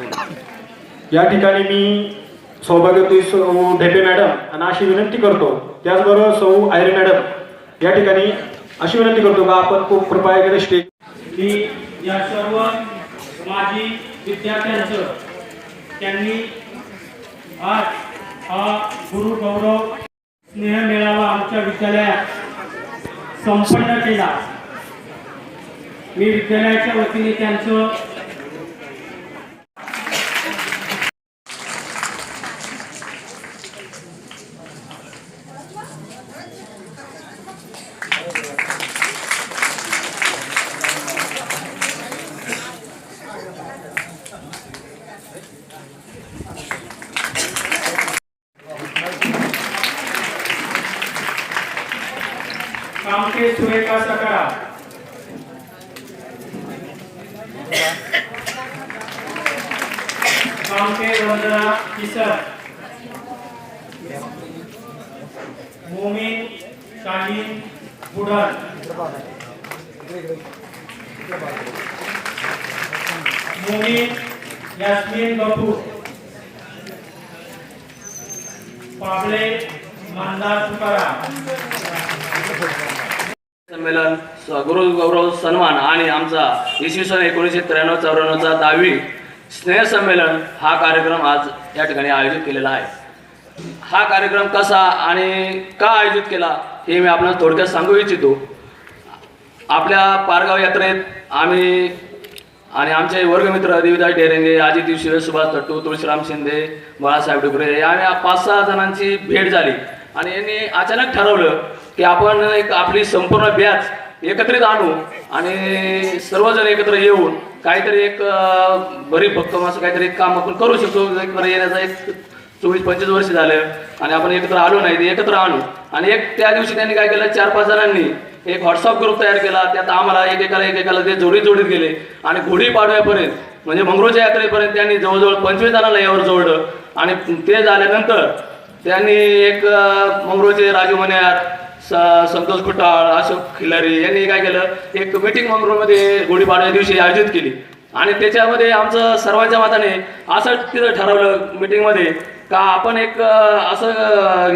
या ठिकाणी मी सौभाग्यवती सौ ढेपे मॅडम आणि अशी विनंती करतो. त्याचबरोबर सौ आयरे मॅडम या ठिकाणी अशी विनंती करतो का आपण खूप कृपया केलं स्टेज की या सर्व माजी विद्यार्थ्यांचं त्यांनी आज हा गुरु गौरव स्नेह मेळावा आमच्या विद्यालयात संपन्न केला. मी विद्यालयाच्या वतीने त्यांचं कामके सुरेखा सकरा कामके वंदना किसर मोमीन शाहीन बुडन. मोमीन यास्मीन कपूर पाबळे मानदा तुकाराम संमेलन स- गुरु गौरव सन्मान आणि आमचा इसवी सन एकोणीसशे त्र्याण्णव चौऱ्याण्णवचा दहावी स्नेह संमेलन हा कार्यक्रम आज या ठिकाणी आयोजित केलेला आहे. हा कार्यक्रम कसा आणि का आयोजित केला हे मी आपणास थोडक्यात सांगू इच्छितो. आपल्या पारगाव यात्रेत आम्ही आणि आमचे वर्गमित्र देवीदास डेरेंगे आजी दिवशी सुभाष तट्टू तुळशीराम शिंदे बाळासाहेब डुकरे या आम्ही पाच सहा जणांची भेट झाली. आणि यांनी अचानक ठरवलं की आपण एक आपली संपूर्ण बॅच एकत्रित आणू आणि सर्वजण एकत्र येऊन काहीतरी एक बरी भक्कम असं काहीतरी काम आपण करू शकतो. एक येण्याचा एक चोवीस पंचवीस वर्ष झालं आणि आपण एकत्र आलो नाही ते एकत्र आणू. आणि एक त्या दिवशी त्यांनी काय केलं? चार पाच जणांनी एक व्हॉट्सअप ग्रुप तयार केला. त्यात आम्हाला एकेकाला एकेकाला ते जोडीत जोडीत गेले. आणि गुढी पाडव्यापर्यंत म्हणजे मंगरूळच्या यात्रेपर्यंत त्यांनी जवळजवळ पंचवीस जणांना यावर जोडलं. आणि ते झाल्यानंतर त्यांनी एक अं, मंगरूळचे राजू मन्यार संतोष खुटाळ अशोक खिलारी यांनी काय केलं? एक मीटिंग मंगरूळमध्ये गुढीपाडव्या दिवशी आयोजित केली. आणि त्याच्यामध्ये आमचं सर्वांच्या मताने असं तिथं ठरवलं मीटिंगमध्ये का आपण एक असं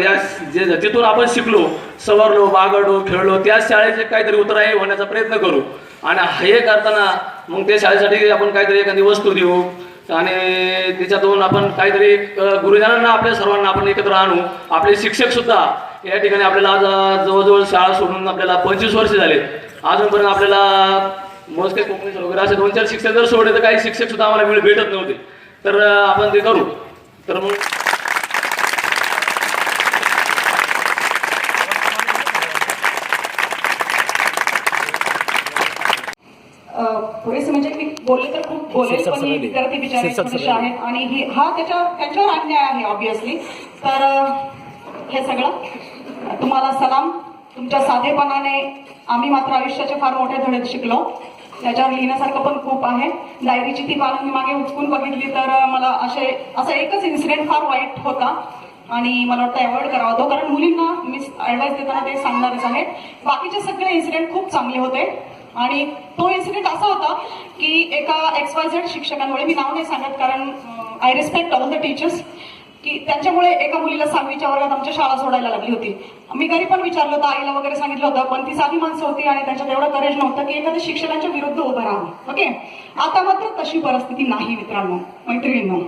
या जे जिथून आपण शिकलो सवरलो बागडलो खेळलो त्याच शाळेचे काहीतरी उतराई होण्याचा प्रयत्न करू. आणि हे करताना मग त्या शाळेसाठी आपण काहीतरी एखादी वस्तू देऊ. आणि त्याच्यातून आपण काहीतरी गुरुजनांना आपल्या सर्वांना आपण एकत्र आणू. आपले शिक्षक सुद्धा या ठिकाणी आपल्याला आज जवळजवळ शाळा सोडून आपल्याला पंचवीस वर्ष झाले. अजूनपर्यंत आपल्याला मोजके कोकणी सर वगैरे असे दोन चार शिक्षक जर सोडले तर काही शिक्षक सुद्धा आम्हाला वेळ भेटत नव्हते. तर आपण ते करू. तर मग म्हणजे मी बोलले तर खूप बोलेल पण ही विद्यार्थी बिचारे थोडेसे आहेत. आणि ही हा त्याच्या त्याच्यावर अन्याय आहे ऑब्विसली तर हे सगळं तुम्हाला सलाम. तुमच्या साधेपणाने आम्ही मात्र आयुष्याचे फार मोठे धडे शिकलो. त्याच्यावर लिहिण्यासारखं पण खूप आहे. डायरीची ती पालन मी मागे उचकून बघितली तर मला असे असा एकच इन्सिडेंट फार वाईट होता. आणि मला वाटतं अवॉइड करावा. तो कारण मुलींना मी ॲडवाईस देताना ते सांगणारच आहे बाकीचे सगळे इन्सिडेंट खूप चांगले होते. आणि तो इन्सिडेंट असा होता की एका एक्स वाय झेड शिक्षकांमुळे मी नाव नाही सांगत कारण I respect all the teachers की त्यांच्यामुळे एका मुलीला सहावीच्या वर्गात आमच्या शाळा सोडायला लागली होती. मी घरी पण विचारलं होतं आईला वगैरे सांगितलं होतं पण ती साधी माणसं होती आणि त्यांच्यात एवढं करेज नव्हतं की एखाद्या शिक्षकांच्या विरुद्ध उभं राहावं. ओके आता मात्र तशी परिस्थिती नाही मित्रांनो मैत्रिणींनो.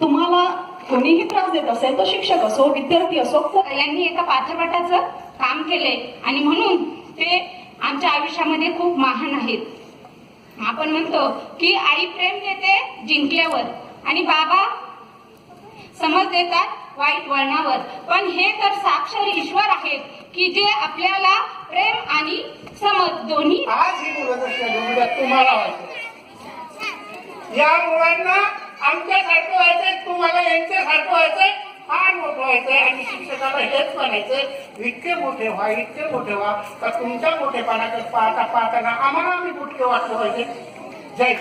तुम्हाला कोणीही त्रास देत असेल तो शिक्षक असो विद्यार्थी असो यांनी एका पाठपाठाचं काम केलंय आणि म्हणून ते आमच्या आयुष्यामध्ये खूप महान आहेत. आपण म्हणतो की आई प्रेम देते जिंकल्यावर. आणि बाबा समज देतात वाईट वळणावर. पण हे तर साक्षर ईश्वर आहेत की जे आपल्याला प्रेम आणि समज दोन्ही आज ही मुलं नसल्या तुम्हाला व्हायचं या मुलांना आमच्यासारखं व्हायचंय तुम्हाला यांच्यासारखं व्हायचंय फार मोठं व्हायचंय. आणि शिक्षकाला हेच म्हणायचंय इतके मोठे व्हा इतके मोठे व्हा तर तुमच्या मोठेपणाकडे पाहता पाहताना आम्हाला आम्ही गुटके वाटलं पाहिजे. जय